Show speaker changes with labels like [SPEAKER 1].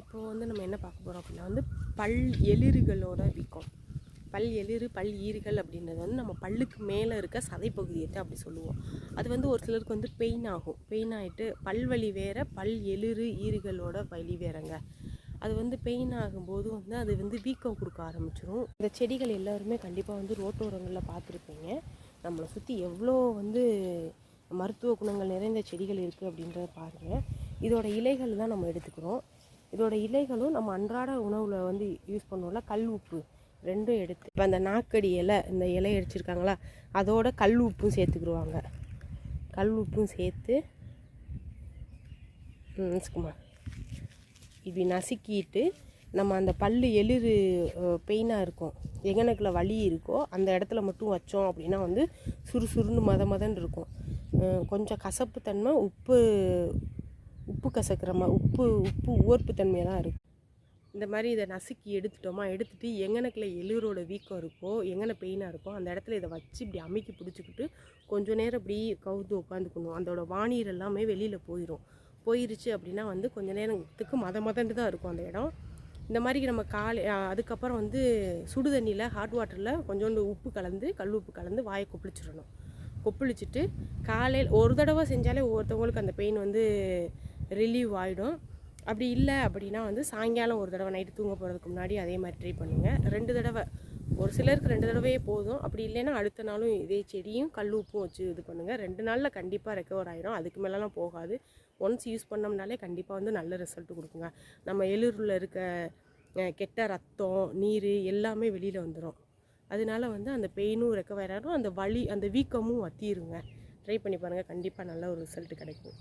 [SPEAKER 1] இப்போ வந்து நம்ம என்ன பார்க்க போகிறோம் அப்படின்னா வந்து பல் எளிறுகளோட வீக்கம். பல் எளிறு பல் ஈறுகள் அப்படின்றது வந்து நம்ம பல்லுக்கு மேலே இருக்க சதைப்பகுதியை தான் அப்படி சொல்லுவோம். அது வந்து ஒரு சிலருக்கு வந்து பெயின் ஆகும். பெயின் ஆகிட்டு பல் வலி வேற பல் எளிறு ஈறுகளோட வலி வேறங்க. அது வந்து பெயின் ஆகும்போது வந்து அது வந்து வீக்கம் கொடுக்க ஆரம்பிச்சிடும் இந்த செடிகள் எல்லாருமே கண்டிப்பாக வந்து ரோட்டோரங்களில் பார்த்துருப்பீங்க. நம்மளை சுற்றி எவ்வளோ வந்து மருத்துவ குணங்கள் நிறைந்த செடிகள் இருக்குது அப்படின்றத பாருங்கள் இதோட இலைகள் தான் நம்ம எடுத்துக்கிறோம். இதோட இலைகளும் நம்ம அன்றாட உணவில் வந்து யூஸ் பண்ணுவோம்ல கல் உப்பு. ரெண்டும் எடுத்து இப்போ அந்த நாக்கடி இலை இந்த இலை அடிச்சிருக்காங்களா அதோட கல் உப்பும் சேர்த்துக்கிடுவாங்க கல் உப்பும் சேர்த்து ம் இப்படி நசுக்கிட்டு நம்ம அந்த பல்லு எளிறு பெயினாக இருக்கும். எங்கனக்குள்ள வலி இருக்கோ அந்த இடத்துல மட்டும் வச்சோம் அப்படின்னா வந்து சுறுசுறுன்னு மத மதன்னு இருக்கும் கொஞ்சம் கசப்பு தன்மை உப்பு உப்பு கசக்கிற மா உப்பு உப்பு உவர்ப்பு தன்மையாக தான் இருக்கும் இந்த மாதிரி இதை நசுக்கி எடுத்துட்டோமா எடுத்துகிட்டு எங்கனக்குள்ள எளிரோட வீக்கம் இருக்கோ எங்கன பெயினாக இருக்கோ அந்த இடத்துல இதை வச்சு இப்படி அமைக்கி பிடிச்சிக்கிட்டு கொஞ்ச நேரம் இப்படி கவுத்து உட்காந்துக்கணும் அதோட வானீர் எல்லாமே வெளியில் போயிடும் போயிருச்சு அப்படின்னா வந்து கொஞ்ச நேரத்துக்கு மத மதண்டு தான் இருக்கும் அந்த இடம். இந்த மாதிரி நம்ம காலை அதுக்கப்புறம் வந்து சுடு தண்ணியில் ஹாட் வாட்டரில் கொஞ்சோண்டு உப்பு கலந்து கல் உப்பு கலந்து வாயை கொப்பளிச்சிடணும். கொப்பளிச்சுட்டு காலையில் ஒரு தடவை செஞ்சாலே ஒவ்வொருத்தவங்களுக்கு அந்த பெயின் வந்து ரிலீவ் ஆகிடும் அப்படி இல்லை அப்படின்னா வந்து சாயங்காலம் ஒரு தடவை நைட்டு தூங்க போகிறதுக்கு முன்னாடி அதே மாதிரி ட்ரை பண்ணுங்கள் ரெண்டு தடவை ஒரு சிலருக்கு ரெண்டு தடவையே போதும். அப்படி இல்லைன்னா அடுத்த நாளும் இதே செடியும் கல் உப்பும் வச்சு இது பண்ணுங்கள் ரெண்டு நாளில் கண்டிப்பாக ரெக்கவர் ஆகிடும் அதுக்கு மேலெலாம் போகாது. ஒன்ஸ் யூஸ் பண்ணோம்னாலே கண்டிப்பாக வந்து நல்ல ரிசல்ட் கொடுக்குங்க. நம்ம எளிரில் இருக்க கெட்ட ரத்தம் நீர் எல்லாமே வெளியில் வந்துடும் அதனால வந்து அந்த பெயினும் ரெக்கவர் ஆகிடும் அந்த வலி அந்த வீக்கமும் வத்திருங்க. ட்ரை பண்ணி பாருங்கள் கண்டிப்பாக நல்ல ஒரு ரிசல்ட் கிடைக்கும்.